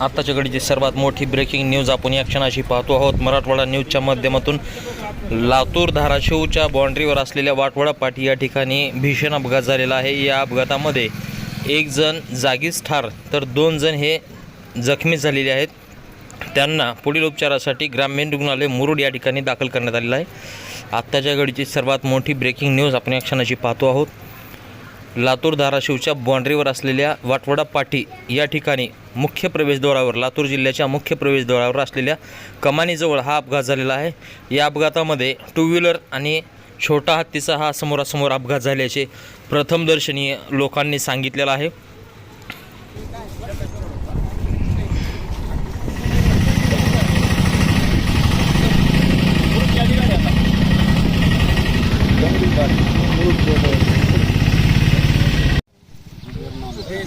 आत्ताच्या घडीची सर्वात मोठी ब्रेकिंग न्यूज आपण या क्षणाशी पाहतो आहोत. मराठवाडा न्यूजच्या माध्यमातून लातूर धाराशिवच्या बाँड्रीवर असलेल्या वाटवडा पाटी या ठिकाणी भीषण अपघात झालेला आहे. या अपघातामध्ये एक जण जागीच ठार तर दोन जण हे जखमी झालेले आहेत. त्यांना पुढील उपचारासाठी ग्रामीण रुग्णालय मुरुड या ठिकाणी दाखल करण्यात आलेलं आहे. आत्ताच्या घडीची सर्वात मोठी ब्रेकिंग न्यूज आपण या क्षणाची पाहतो आहोत. लातूर धाराशिवच्या बाँड्रीवर असलेल्या वाटवडा पाटी या ठिकाणी मुख्य प्रवेशद्वारावर लातूर जिल्ह्याच्या मुख्य प्रवेशद्वारावर असलेल्या कमानीजवळ हा अपघात झालेला आहे. या अपघातामध्ये टू व्हीलर आणि छोटा हत्तीचा हा समोरासमोर अपघात झाल्याचे प्रथमदर्शनीय लोकांनी सांगितलेलं आहे. हे